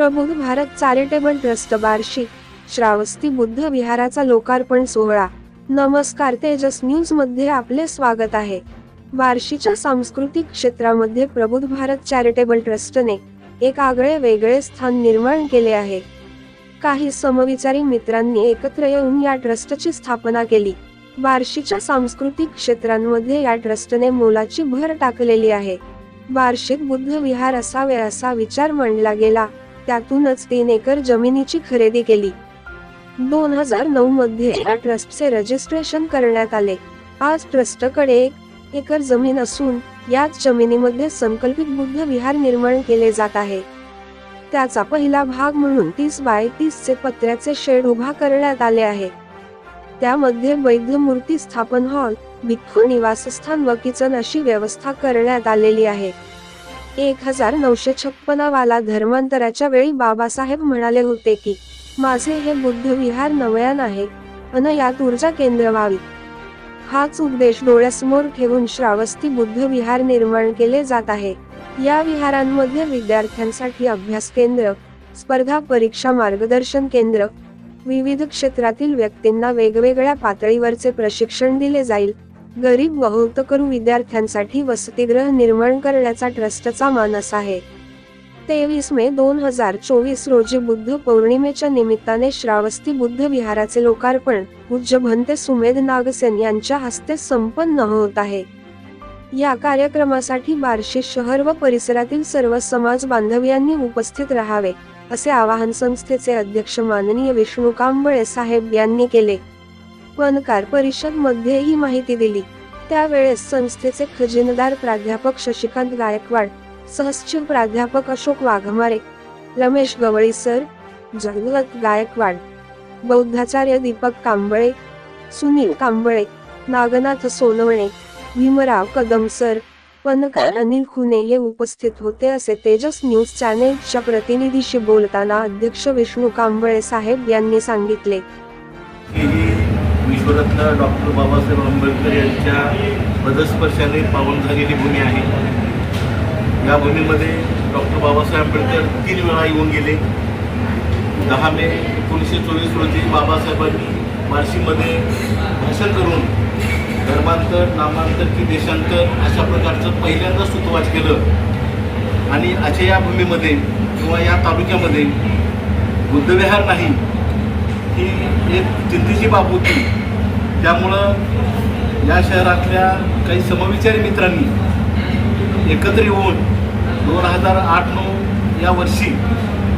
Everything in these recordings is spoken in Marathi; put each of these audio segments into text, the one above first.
प्रबुद्ध भारत चॅरिटेबल ट्रस्ट बार्शी श्रावस्ती बुद्ध विहाराचा लोकार्पण सोहळा. नमस्कार तेजस न्यूजमध्ये आपले स्वागत आहे. बार्शीच्या सांस्कृतिक क्षेत्रामध्ये प्रबुद्ध भारत चॅरिटेबल ट्रस्टने एक आगळे वेगळे स्थान निर्माण केले आहे. काही समविचारी मित्रांनी एकत्र येऊन या ट्रस्टची स्थापना केली. बार्शीच्या सांस्कृतिक क्षेत्रांमध्ये या ट्रस्टने मोलाची भर टाकलेली आहे. बार्शीत बुद्ध विहार असावे असा विचार मांडला गेला. त्यातूनच तीन एकर जमिनीची खरेदी केली. दोन हजार नऊ मध्ये या ट्रस्टचे रजिस्ट्रेशन करण्यात आले. आज ट्रस्टकडे एक एकर जमीन असून याच जमिनीमध्ये संकल्पित बुद्ध विहार निर्माण केले जात आहे. त्याचा पहिला भाग म्हणून तीस बाय तीस चे पत्र्याचे शेड उभा करण्यात आले आहे. त्यामध्ये वैद्य मूर्ती स्थापन हॉल भिक्खू निवासस्थान व किचन अशी व्यवस्था करण्यात आलेली आहे. एक हजार नऊशे छप्पन वाला धर्मांतराच्या वेळी बाबासाहेब म्हणाले होते की माझे हे बुद्ध विहार नवयान आहे अन यात ऊर्जा केंद्र व्हावी. हाच उद्देश डोळ्यासमोर ठेवून श्रावस्ती बुद्ध विहार निर्माण केले जात आहे. या विहारांमध्ये विद्यार्थ्यांसाठी अभ्यास केंद्र स्पर्धा परीक्षा मार्गदर्शन केंद्र विविध क्षेत्रातील व्यक्तींना वेगवेगळ्या पातळीवरचे प्रशिक्षण दिले जाईल. गरीब व होतकरू विद्यार्थ्यांसाठी वसतिगृह निर्माण करण्याचा ट्रस्टचा मानस आहे. तेवीस मे दोन हजार चोवीस रोजी बुद्ध पौर्णिमेच्या निमित्ताने श्रावस्ती बुद्ध विहाराचे लोकार्पण पूज्य भंते सुमेध नागसेन यांच्या हस्ते संपन्न होत आहे. या कार्यक्रमासाठी बार्शी शहर व परिसरातील सर्व समाज बांधवांनी उपस्थित राहावे असे आवाहन संस्थेचे अध्यक्ष माननीय विष्णू कांबळे साहेब यांनी केले. पणकार परिषदमध्ये ही माहिती दिली. त्यावेळेस संस्थेचे खजिनदार प्राध्यापक शशिकांत गायकवाड सहसचिव प्राध्यापक अशोक वाघमारे रमेश गवळी सर जगवत गायकवाड बौद्धाचार्य दीपक कांबळे सुनील कांबळे नागनाथ सोनवणे भीमराव कदम सर पणकार अनिल खुने हे उपस्थित होते असे तेजस न्यूज चॅनेलच्या प्रतिनिधीशी बोलताना अध्यक्ष विष्णू कांबळे साहेब यांनी सांगितले. विश्वरत्न डॉक्टर बाबासाहेब आंबेडकर यांच्या पदस्पर्शाने पावन झालेली भूमी आहे. या भूमीमध्ये डॉक्टर बाबासाहेब आंबेडकर तीन वेळा येऊन गेले. दहा मे एकोणीसशे चोवीस रोजी बाबासाहेबांनी बार्शीमध्ये भाषण करून धर्मांतर नामांतर की देशांतर अशा प्रकारचं पहिल्यांदा सुतवाच केलं. आणि अशा या भूमीमध्ये किंवा या तालुक्यामध्ये बुद्धविहार नाही ही एक चिंतेची बाब होती. त्यामुळं या शहरातल्या काही समविचारी मित्रांनी एकत्र येऊन दोन हजार आठ नऊ या वर्षी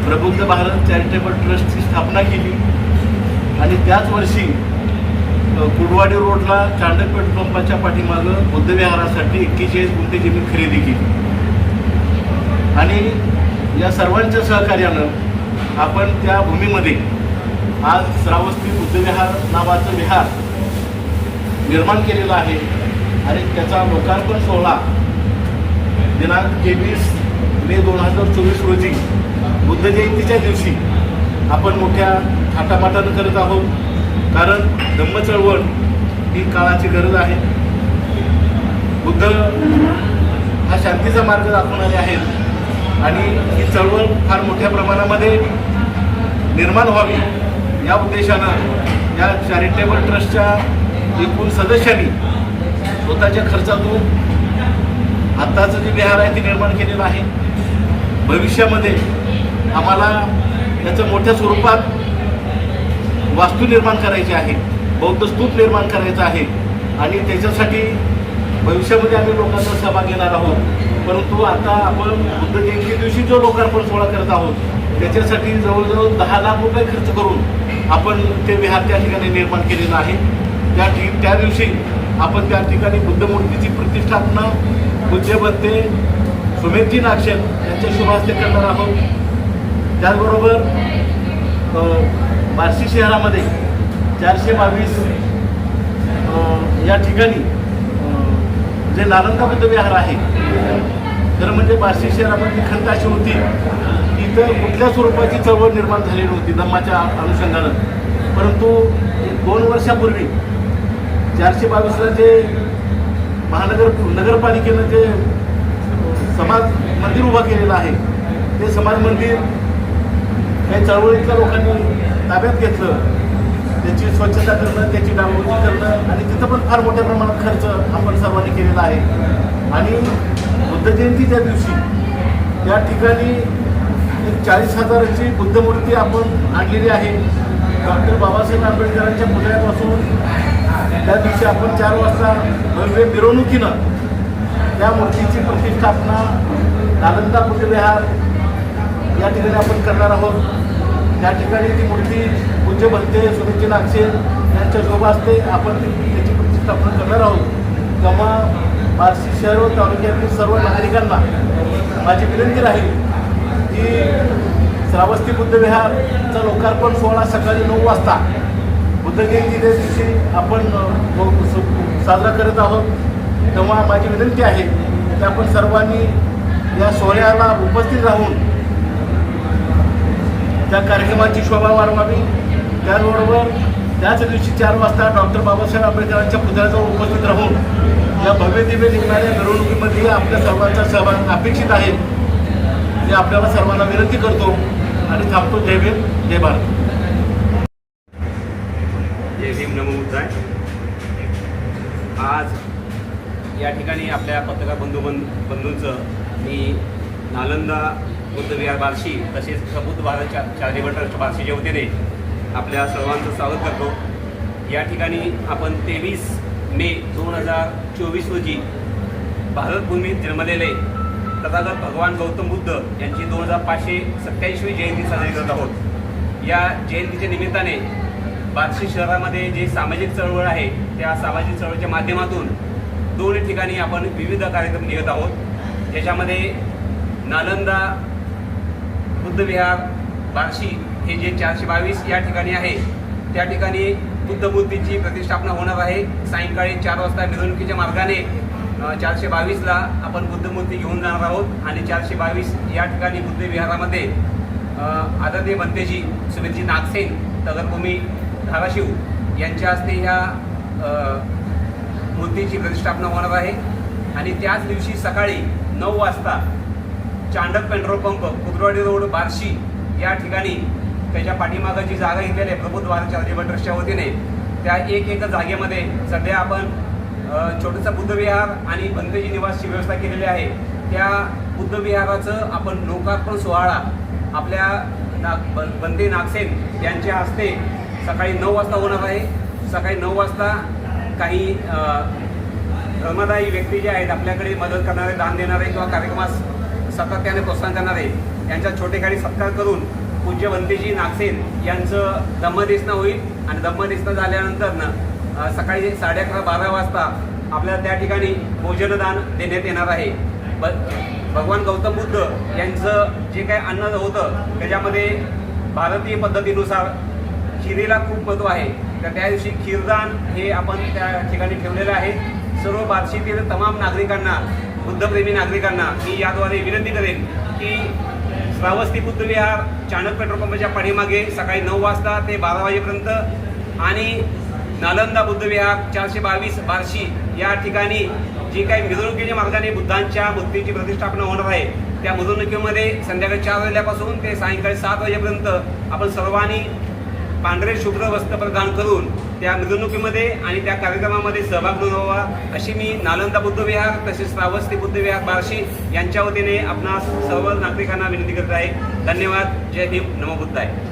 प्रबुद्ध भारत चॅरिटेबल ट्रस्टची स्थापना केली. आणि त्याच वर्षी कुडवाडी रोडला चांडक पेट्रोल पंपाच्या पाठीमागं बुद्धविहारासाठी एक्केचाळीस गुंठे जमीन खरेदी केली. आणि या सर्वांच्या सहकार्यानं आपण त्या भूमीमध्ये आज श्रावस्ती बुद्धविहार नावाचं विहार निर्माण केलेला आहे आणि त्याचा लोकार्पण सोहळा दिनांक तेवीस मे दोन हजार चोवीस रोजी बुद्ध जयंतीच्या दिवशी आपण मोठ्या थाटामाटानं करत आहोत. कारण धम्म चळवळ ही काळाची गरज आहे. बुद्ध हा शांतीचा मार्ग दाखवणारे आहेत आणि ही चळवळ फार मोठ्या प्रमाणामध्ये निर्माण व्हावी या उद्देशानं या चॅरिटेबल ट्रस्टच्या एकूण सदस्यांनी स्वतःच्या खर्चातून आत्ताचं जे विहार आहे ते निर्माण केलेलं आहे. भविष्यामध्ये आम्हाला याचं मोठ्या स्वरूपात वास्तू निर्माण करायची आहे बौद्ध स्तूप निर्माण करायचं आहे आणि त्याच्यासाठी भविष्यामध्ये आम्ही लोकांचा सहभाग घेणार आहोत. परंतु आता आपण बुद्ध जयंती दिवशी जो लोकार्पण सोहळा करत आहोत त्याच्यासाठी जवळजवळ दहा लाख रुपये खर्च करून आपण ते विहार त्या ठिकाणी निर्माण केलेलं आहे. त्या ठि त्या दिवशी आपण त्या ठिकाणी बुद्धमूर्तीची प्रतिष्ठापना पूज्य सुमेधजी नागशेन यांच्या शुभास्ते करणार आहोत. त्याचबरोबर बार्शी शहरामध्ये चारशे बावीस या ठिकाणी जे नालंदा बुद्ध विहार आहे तर म्हणजे बार्शी शहरामध्ये खंत अशी होती की इथं कुठल्या स्वरूपाची चळवळ निर्माण झालेली होती धम्माच्या अनुषंगानं. परंतु एक दोन वर्षापूर्वी चारशे बावीसला जे महानगर नगरपालिकेनं जे समाज मंदिर उभं केलेलं आहे ते समाज मंदिर काही चळवळीतल्या लोकांनी ताब्यात घेतलं. त्याची स्वच्छता करणं त्याची डागडुजी करणं आणि तिथं पण फार मोठ्या प्रमाणात खर्च आपण सर्वांनी केलेला आहे. आणि बुद्ध जयंतीच्या दिवशी त्या ठिकाणी एक चाळीस हजाराची बुद्धमूर्ती आपण आणलेली आहे. डॉक्टर बाबासाहेब आंबेडकरांच्या पुतळ्यापासून त्या दिवशी आपण चार वाजता भव्य मिरवणुकीनं त्या मूर्तीची प्रतिष्ठापना नालंदा बुद्धविहार या ठिकाणी आपण करणार आहोत. त्या ठिकाणी ती मूर्ती पूज्य बनते सुरुची नागशे यांच्या शोभा असते. आपण ती त्याची प्रतिष्ठापना करणार आहोत. तेव्हा बार्शी शहर व तालुक्यातील सर्व नागरिकांना माझी विनंती राहील की श्रावस्ती बुद्धविहारचा लोकार्पण सोहळा सकाळी नऊ वाजता बुद्ध जयंतीच्या दिवशी आपण साजरा करत आहोत तेव्हा माझी विनंती आहे की आपण सर्वांनी या सोहळ्याला उपस्थित राहून त्या कार्यक्रमाची शोभा वाढवावी. त्याचबरोबर त्याच दिवशी चार वाजता डॉक्टर बाबासाहेब आंबेडकरांच्या पुतळ्याजवळ उपस्थित राहून या भव्य दिव्य निघणाऱ्या मिरवणुकीमध्ये आपल्या सर्वांचा सहभाग अपेक्षित आहे. मी आपल्याला सर्वांना विनंती करतो आणि थांबतो. जय भीम जय भारत. भीम नमो बुद्धाय आज या ठिकाणी आपल्या पत्रकार बंधू बंधूंचं मी नालंदा बुद्धविहार बार्शी तसेच प्रबुद्ध भारत चा चॅरिटेबल ट्रस्ट बार्शीच्या वतीने आपल्या सर्वांचं स्वागत करतो. या ठिकाणी आपण तेवीस मे दोन हजार चोवीस रोजी भारतभूमीत जन्मलेले तथागत भगवान गौतम बुद्ध यांची दोन हजार पाचशे सत्याऐंशी जयंती साजरी करत आहोत. या जयंतीच्या निमित्ताने बार्शी शहरामध्ये जे सामाजिक चळवळ आहे त्या सामाजिक चळवळीच्या माध्यमातून दोन ठिकाणी आपण विविध कार्यक्रम घेत आहोत. ज्याच्यामध्ये नालंदा बुद्धविहार बार्शी हे जे चारशे बावीस या ठिकाणी आहे त्या ठिकाणी बुद्ध प्रतिष्ठापना होणार आहे. सायंकाळी चार वाजता मिरवणुकीच्या मार्गाने चारशे बावीसला आपण बुद्धमूर्ती घेऊन जाणार आहोत आणि चारशे बावीस या ठिकाणी बुद्धविहारामध्ये आदरणीय बनतेजी सुमितजी नागसेन तगरभूमी धाराशिव यांच्या हस्ते ह्या मूर्तीची प्रतिष्ठापना होणार आहे. आणि त्याच दिवशी सकाळी नऊ वाजता Chandak petrol pump Kudarwadi road Barshi या ठिकाणी त्याच्या पाठीमागं जी जागा घेतलेली आहे प्रबुद्ध भारत चॅरिटेबल ट्रस्टच्या वतीने त्या एक एक जागेमध्ये सध्या आपण छोटंसं बुद्धविहार आणि बंदेजी निवासची व्यवस्था केलेली आहे. त्या बुद्धविहाराचं आपण लोकार्पण सोहळा आपल्या नाग बंदे नागसेन यांच्या हस्ते सकाळी नऊ वाजता होणार आहे. सकाळी नऊ वाजता काही धर्मदायी व्यक्ती जे आहेत आपल्याकडे मदत करणारे दान देणारे किंवा कार्यक्रमास सातत्याने प्रोत्साहन करणारे यांचा छोटेखानी सत्कार करून पूज्यवंतेजी नागसेन यांचं धम्मदेशना होईल आणि धम्मदेशना झाल्यानंतर ना सकाळी साडे अकरा बारा वाजता आपल्याला त्या ठिकाणी भोजनदान देण्यात येणार आहे. ब भगवान गौतम बुद्ध यांचं जे काही अन्न होतं त्याच्यामध्ये भारतीय पद्धतीनुसार खिरीला खूप महत्त्व आहे. तर त्या दिवशी खीरदान हे आपण त्या ठिकाणी ठेवलेलं आहे. सर्व बार्शीतील तमाम नागरिकांना बुद्धप्रेमी नागरिकांना मी याद्वारे विनंती करेन की श्रावस्ती बुद्धविहार चाणक पेट्रोल पंपाच्या पाठीमागे सकाळी नऊ वाजता ते बारा वाजेपर्यंत आणि नालंदा बुद्धविहार चारशे बावीस बार्शी या ठिकाणी जी काही मिरवणुकीच्या मार्गाने बुद्धांच्या मूर्तीची प्रतिष्ठापना होणार आहे त्या मिरवणुकीमध्ये संध्याकाळी चार वाजल्यापासून ते सायंकाळी सात वाजेपर्यंत आपण सर्वांनी पांढरे शुभ्र वस्त्र प्रदान करून त्या मिरवणुकीमध्ये आणि त्या कार्यक्रमामध्ये सहभाग नोंदवावा अशी मी नालंदा बुद्ध विहार तसेच श्रावस्ती बुद्ध विहार बार्शी यांच्या वतीने आपणास सर्व नागरिकांना विनंती करत आहे. धन्यवाद. जय भीम. नमो बुद्धाय.